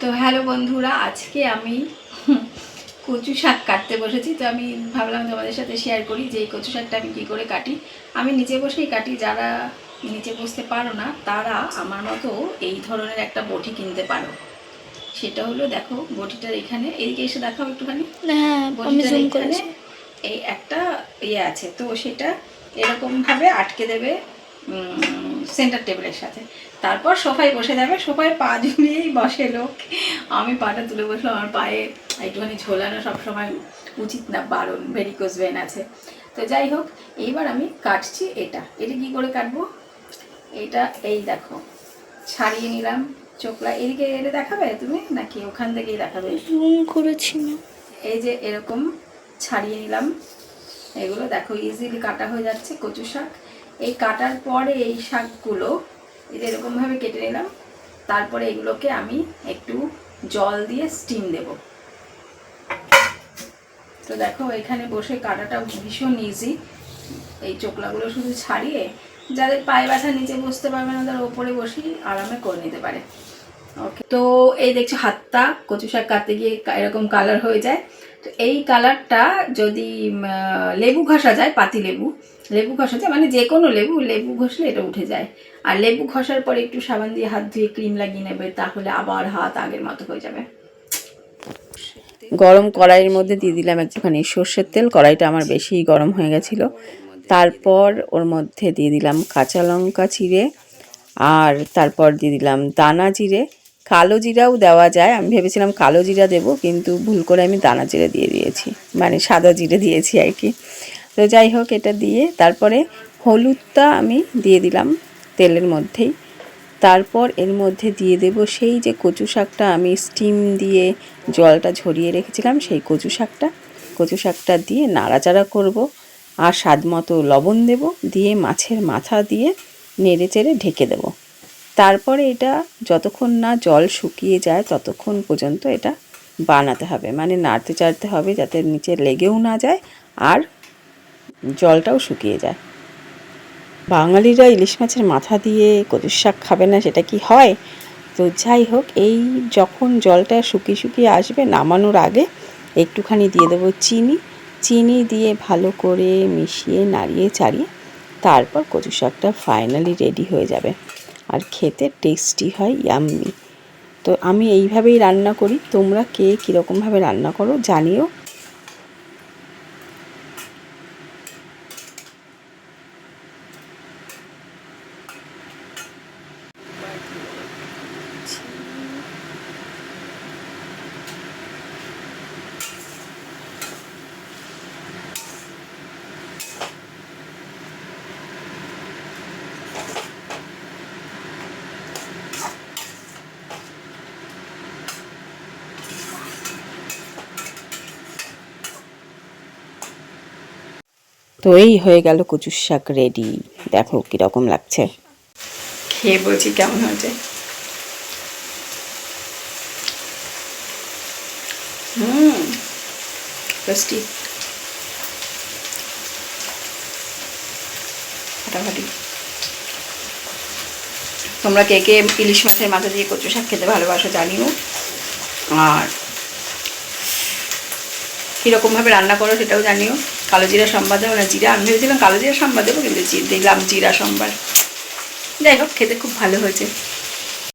তো হ্যালো বন্ধুরা আজকে আমি কচু শাক কাটতে বসেছি। তো আমি ভাবলাম তোমাদের সাথে শেয়ার করি যে এই কচু শাকটা আমি কী করে কাটি। আমি নিচে বসেই কাটি যারা নিচে বসতে পারো না তারা আমার মতো এই ধরনের একটা বটি কিনতে পারো। সেটা হলো দেখো বটিটার এখানে এদিকে এসে দেখাও একটুখানি। হ্যাঁ বটিটার এখানে এই একটা ইয়ে আছে তো সেটা এরকমভাবে আটকে দেবে সেন্টার টেবিলের সাথে। তারপর সোফায় বসে যাবে সোফায় পা ঝুলিয়েই বসে লোক। আমি পাটা তুলে বসলাম আমার পায়ে একটুখানি ঝোলানো সবসময় উচিত না বারণ ভেরিকোজ ভেন আছে। তো যাই হোক এইবার আমি কাটছি এটা। এটা কি করে কাটবো? এটা এই দেখো ছাড়িয়ে নিলাম চোখলা এদিকে এটা দেখাবে তুমি? নাকি ওখান থেকেই দেখাবে? জুম করেছি না। এই যে এরকম ছাড়িয়ে নিলাম। এগুলো দেখো ইজিলি কাটা হয়ে যাচ্ছে কচু শাক। এই কাটার পরে এই শাকগুলো এই যে এরকমভাবে কেটে নিলাম, তারপরে এগুলোকে আমি একটু জল দিয়ে স্টিম দেব। তো দেখো, এখানে বসে কাটাটা ভীষণ ইজি এই চোকলাগুলো শুধু ছাড়িয়ে যাদের পায়ে ব্যথা, নিচে বসতে পারবে না, তারা ওপরে বসেই আরামে করে নিতে পারে। তো এই দেখছ হাতটা, কচু শাক কাটতে গিয়ে এরকম কালার হয়ে যায়। তো এই কালারটা যদি লেবু ঘষা যায়, পাতি লেবু লেবু ঘষা যায় মানে যে কোনো লেবু লেবু ঘষলে এটা উঠে যায়। আর লেবু ঘষার পরে একটু সাবান দিয়ে হাত ধুয়ে ক্রিম লাগিয়ে নেবে, তাহলে আবার হাত আগের মতো হয়ে যাবে। গরম কড়াইয়ের মধ্যে দিয়ে দিলাম একটুখানি সর্ষের তেল, কড়াইটা আমার বেশি গরম হয়ে গেছিল। তারপর ওর মধ্যে দিয়ে দিলাম কাঁচা লঙ্কা চিড়ে, আর তারপর দিয়ে দিলাম দানা জিরে কালো জিরাও দেওয়া যায়। আমি ভেবেছিলাম কালো জিরা দেবো, কিন্তু ভুল করে আমি দানা জিরে দিয়ে দিয়েছি। মানে সাদা জিরে দিয়েছি আর কি। তো যাই হোক, এটা দিয়ে তারপরে হলুদটা আমি দিয়ে দিলাম তেলের মধ্যেই। তারপর এর মধ্যে দিয়ে দেব সেই যে কচু শাকটা আমি স্টিম দিয়ে জলটা ঝরিয়ে রেখেছিলাম, সেই কচু শাকটা। কচু শাকটা দিয়ে নাড়াচাড়া করব আর স্বাদ মতো লবণ দেব, দিয়ে মাছের মাথা দিয়ে নেড়ে চেড়ে ঢেকে দেব। তারপরে এটা যতক্ষণ না জল শুকিয়ে যায় ততক্ষণ পর্যন্ত এটা বানাতে হবে। মানে নাড়তে চাড়তে হবে যাতে নিচে লেগেও না যায় আর জলটাও শুকিয়ে যায়। বাঙালিরা ইলিশ মাছের মাথা দিয়ে কচুর শাক খাবে না, সেটা কি হয়? তো যাই হোক, এই যখন জলটা শুকিয়ে শুকিয়ে আসবে নামানোর আগে একটুখানি দিয়ে দেবো চিনি। চিনি দিয়ে ভালো করে মিশিয়ে, নাড়িয়ে, চাড়িয়ে তারপর কচু শাকটা ফাইনালি রেডি হয়ে যাবে। আর খেতে টেস্টি হয় ইয়াম্মি তো আমি এইভাবেই রান্না করি। তোমরা কে কীরকমভাবে রান্না করো জানিও। তো এই হয়ে গেল কচুর শাক রেডি দেখো কীরকম লাগছে। খেয়ে বলছি কেমন হয়েছে? তোমরা কে কে ইলিশ মাছের মাথা দিয়ে কচু শাক খেতে ভালোবাসো জানিও। আর কীরকমভাবে রান্না করো সেটাও জানিও। কালো জিরা সম্বাদ দেবো না জিরা, আমি ভেবেছিলাম কালো জিরা সম্বাদ দেবো, কিন্তু দেখলাম জিরা সম্বাদ যাই হোক, খেতে খুব ভালো হয়েছে।